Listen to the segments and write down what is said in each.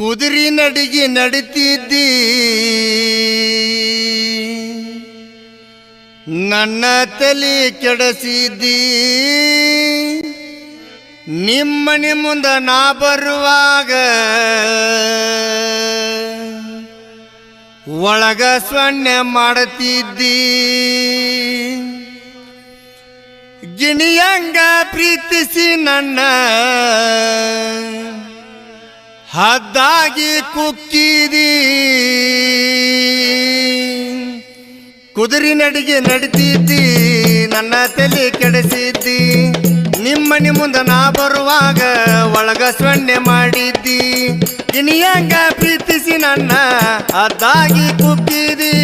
ಕುದುರಿ ನಡಿಗೆ ನಡಿತಿದ್ದಿ. ನನ್ನ ತಲೆ ಕೆಡಸಿದ್ದಿ. ನಿಮ್ಮನೆ ಮುಂದ ನಾ ಬರುವಾಗ ಒಳಗ ಸೊನ್ನೆ ಮಾಡುತ್ತಿದ್ದಿ ಗಿಣಿಯಂಗ ಪ್ರೀತಿಸಿ ನನ್ನ ಹದ್ದಾಗಿ ಕುಕ್ಕಿದಿ ಕುದುರಿ ನಡಿಗೆ ನಡಿತಿದ್ದಿ, ನನ್ನ ತಲೆ ಕೆಡಿಸಿದ್ದಿ. ನಿಮ್ಮನೆ ಮುಂದೆ ನಾ ಬರುವಾಗ ಒಳಗ ಸೊನ್ನೆ ಮಾಡಿದ್ದಿ. ಇನಿಯಂಗ ಪ್ರೀತಿಸಿ ನನ್ನ ಹದ್ದಾಗಿ ಕುಕ್ಕಿದಿ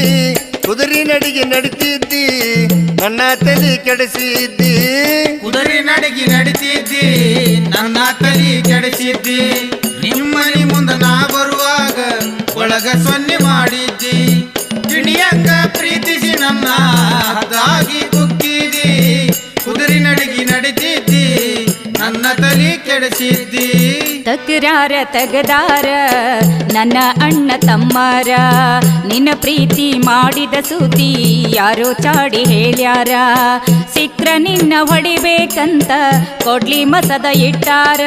ಕುದುರಿ ನಡಿಗೆ ನಡಿತಿದ್ದಿ, ನನ್ನ ತಲೆ ಕೆಡಿಸಿದ್ದಿ. ಕುದುರಿ ನಡಿಗೆ ನಡಿತಿದ್ದಿ, ನನ್ನ ತಲೆ ಕೆಡಿಸಿದ್ದಿ. ಒಳಗ ಸೊನ್ನೆ ಮಾಡಿದ್ದಿ. ಗಿಣಿಯಂಗ ಪ್ರೀತಿಸಿ ನನ್ನ ಹದಾಗಿ ಕುಕ್ಕಿದಿ ಕುದುರಿ ನಡಗಿ ನಡಿತಿದ್ದಿ, ನನ್ನ ತಲೆ ಕೆಡಿಸಿದ್ದಿ. ತಕರಾರ ತಗದಾರ, ನನ್ನ ಅಣ್ಣ ತಮ್ಮಾರ. ನಿನ್ನ ಪ್ರೀತಿ ಮಾಡಿದ ಸುದ್ದಿ ಯಾರೋ ಚಾಡಿ ಹೇಳ್ಯಾರ. ಸಿಕ್ರ ನಿನ್ನ ಹೊಡಿಬೇಕಂತ ಕೊಡ್ಲಿ ಮಸದ ಇಟ್ಟಾರ.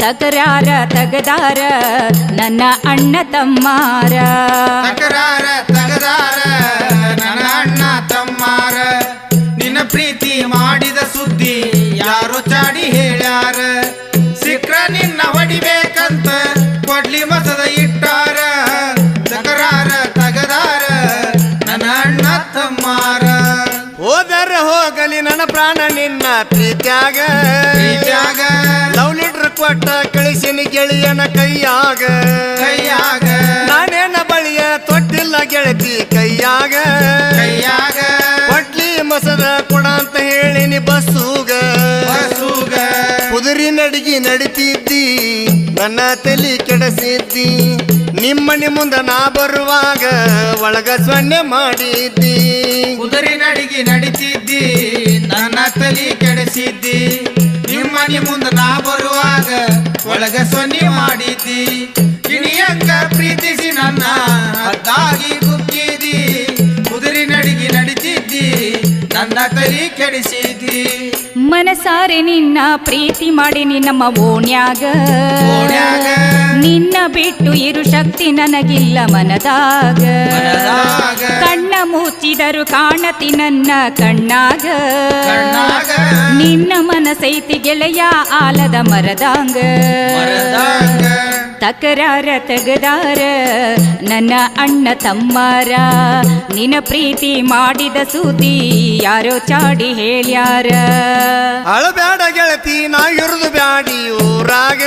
ತಕರಾರ ತಗದಾರ ನನ್ನ ಅಣ್ಣ ತಮ್ಮಾರ. ತಕರಾರ ತಗದಾರ ನನ್ನ ಅಣ್ಣ ತಮ್ಮಾರ. ನಿನ್ನ ಪ್ರೀತಿ ಮಾಡಿದ ಸುದ್ದಿ ಯಾರು ಚಾಡಿ ಹೇಳ್ಯಾರ? ಸಿಕ್ರ ನಿನ್ನ ಹೊಡಿಬೇಕಂತ ಕೊಡ್ಲಿ ಮಸದ ಇಟ್ಟಾರ. ತಕರಾರ ತಗದಾರ ನನ್ನ ಅಣ್ಣ ತಮ್ಮಾರ. ಹೋದರ ಹೋಗಲಿ ನನ್ನ ಪ್ರಾಣ ನಿನ್ನ ಪ್ರೀತ್ಯಾಗ. ಪ್ರೀತ್ಯಾಗ. ಕೊಟ್ಟ ಕಳಿಸಿನಿ ಗೆಳೆಯನ ಕೈಯಾಗ. ಕೈಯಾಗ. ನಾನೇನ ಬಳಿಯ ತೊಟ್ಟಿಲ್ಲ ಗೆಳತಿ ಕೈಯಾಗ. ಕೈಯಾಗ. ಕೊಟ್ಲಿ ಮಸದ ಕೊಡ ಅಂತ ಹೇಳಿನಿ ಬಸ್ಸೂಗ. ಬಸ್ಸುಗ. ಕುದುರಿ ನಡಿಗೆ ನಡಿತಿದ್ದಿ ನನ್ನ ತಲಿ ಕೆಡಸಿದ್ದಿ ನಿಮ್ಮನೆ ಮುಂದ ನಾ ಬರುವಾಗ ಒಳಗ ಸೊನ್ನೆ ಮಾಡಿದ್ದಿ. ಕುದುರಿ ನಡಿಗೆ ನಡಿತಿದ್ದಿ ನನ್ನ ತಲಿ ಕೆಡಿಸಿದ್ದಿ ನಿಮ್ಮನಿ ಮುಂದ ನಾ ಬರುವಾಗ ಒಳಗ ಸೊನ್ನಿ ಮಾಡಿದ್ದಿ ಗಿಣಿಯಕ್ಕ ಪ್ರೀತಿಸಿ ನನ್ನ ಅದ್ದಾಗಿ ಕುಗ್ಗಿದಿ ಕುದುರಿ ನಡಿಗೆ ನಡಿತಿದ್ದಿ ನನ್ನ ಕರಿ ಕೆಡಿಸಿದಿ. ಮನಸಾರೆ ನಿನ್ನ ಪ್ರೀತಿ ಮಾಡಿ ನಮ್ಮ ಓಣ್ಯಾಗ ಓಣ್ಯಾಗ ನಿನ್ನ ಬಿಟ್ಟು ಇರು ಶಕ್ತಿ ನನಗಿಲ್ಲ ಮನದಾಗ. ಕಣ್ಣ ಮುಚ್ಚಿದರು ಕಾಣತಿ ನನ್ನ ಕಣ್ಣಾಗ. ನಿನ್ನ ಮನಸೈತಿ ಗೆಳೆಯ ಆಲದ ಮರದಾಂಗ. ತಕರಾರ ತಗದಾರ ನನ್ನ ಅಣ್ಣ ತಮ್ಮಾರ. ನಿನ್ನ ಪ್ರೀತಿ ಮಾಡಿದ ಸೂತಿ ಯಾರೋ ಚಾಡಿ ಹೇಳ್ಯಾರ. ಅಳಬ್ಯಾಡ ಗೆಳತಿ ನಾ ಇರುದು ಬ್ಯಾಡಿ ಊರಾಗ.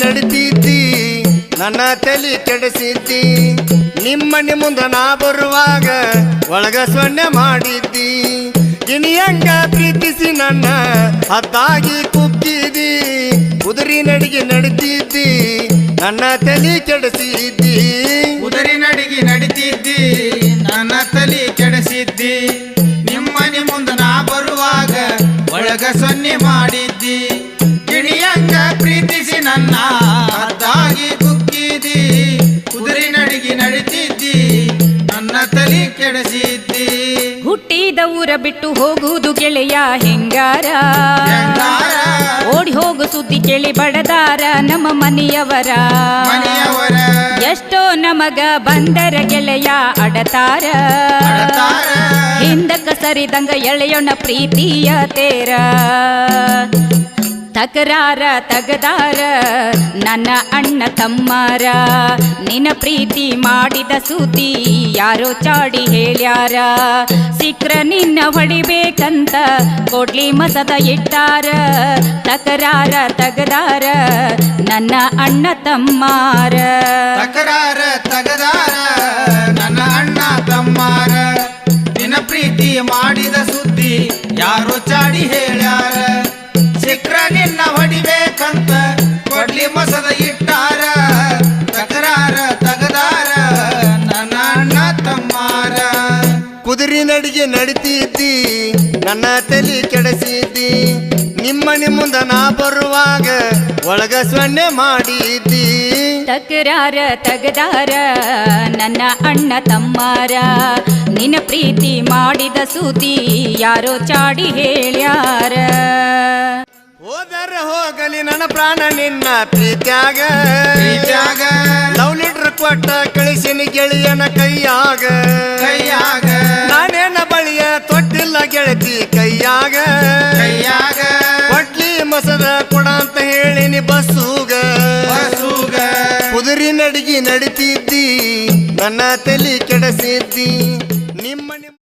ನಡಿತಿದ್ದಿ, ನನ್ನ ತಲೆ ಕೆಡಿಸಿದ್ದಿ. ನಿಮ್ಮನೆ ಮುಂದ ನಾ ಬರುವಾಗ ಒಳಗ ಸೊನ್ನೆ ಮಾಡಿದ್ದಿ. ಗಿಣಿಯಂಗ ಪ್ರೀತಿಸಿ ನನ್ನ ಹತ್ತಾಗಿ ಕುಕ್ಕಿದಿ ಕುದುರಿ ನಡಿಗೆ ನಡಿತಿದ್ದಿ, ನನ್ನ ತಲೆ ಕೆಡಿಸಿದ್ದಿ. ಕುದುರಿ ನಡಿಗೆ ನಡಿತಿದ್ದಿ, ನನ್ನ ತಲೆ ಕೆಡಿಸಿದ್ದಿ. ನಿಮ್ಮನೆ ಮುಂದ ನಾ ಬರುವಾಗ ಒಳಗ ಸೊನ್ನೆ ಮಾಡಿದ್ದಿ. ನನ್ನ ಹದ್ದಾಗಿ ಕುಕ್ಕಿದಿ ಕುದುರೆ ನಡಿಗೆ ನಡಿತಿದ್ದಿ ನನ್ನ ತಲಿ ಕೆಡಿಸಿದ್ದಿ. ಹುಟ್ಟಿದ ಊರ ಬಿಟ್ಟು ಹೋಗುವುದು ಗೆಳೆಯ ಹೆಂಗಾರ? ಓಡಿ ಹೋಗು ಸುದ್ದಿ ಕೇಳಿ ಬಡದಾರ ನಮ್ಮ ಮನೆಯವರ. ಎಷ್ಟೋ ನಮಗ ಬಂದರ ಗೆಳೆಯ ಅಡತಾರ. ಹಿಂದಕ್ಕ ಸರಿದಂಗ ಎಳೆಯೋಣ ಪ್ರೀತಿಯ ತೇರ. ತಕರಾರ, ತಗದಾರ, ನನ್ನ ಅಣ್ಣ ತಮ್ಮಾರ. ನಿನ್ನ ಪ್ರೀತಿ ಮಾಡಿದ ಸೂತಿ ಯಾರೋ ಚಾಡಿ ಹೇಳ್ಯಾರ. ಸಿಕ್ರ ನಿನ್ನ ಹೊಡಿಬೇಕಂತ ಕೊಡ್ಲಿ ಮಸದ ಇಟ್ಟಾರ. ತಕರಾರ, ತಗದಾರ, ನನ್ನ ಅಣ್ಣ ತಮ್ಮಾರ. ತಕರಾರ, ತಗದಾರ, ನನ್ನ ಅಣ್ಣ ತಮ್ಮಾರ. ನಿನ್ನ ಪ್ರೀತಿ ಮಾಡಿದ ಸುದ್ದಿ ಯಾರೋ ಚಾಡಿ ಹೇಳ್ಯಾರ. ನನ್ನ ತಲೆ ಕೆಡಿಸಿದ್ದಿ. ನಿಮ್ಮ ಮುಂದ ನಾ ಬರುವಾಗ ಒಳಗ ಸೊನ್ನೆ ಮಾಡಿದ್ದಿ. ತಕರಾರ ತಗದಾರ ನನ್ನ ಅಣ್ಣ ತಮ್ಮಾರ. ನಿನ್ನ ಪ್ರೀತಿ ಮಾಡಿದ ಸೂತಿ ಯಾರೋ ಚಾಡಿ ಹೇಳ್ಯಾರ. ಹೋದರ ಹೋಗಲಿ ನನ್ನ ಪ್ರಾಣ ನಿನ್ನ ಪ್ರೀತ್ಯಾಗ. ಪ್ರೀತ್ಯಾಗ. ಕೊಟ್ಟ ಕಳಿಸಿನಿ ಗೆಳೆಯನ ಕೈಯಾಗ. ಕೈಯಾಗ. ನಾನೇನ ಬಳಿಯ ತೊಟ್ಟಿಲ್ಲ ಗೆಳತಿ ಕೈಯಾಗ. ಕೈಯಾಗ. ಕೊಟ್ಲಿ ಮಸದ ಕೊಡ ಅಂತ ಹೇಳಿನಿ ಬಸ್ಸುಗ. ಬಸುಗ ಕುದುರಿ ನಡಿಗಿ ನಡಿತಿದ್ದಿ ನನ್ನ ತಲಿ ಕೆಡಸಿದ್ದಿ.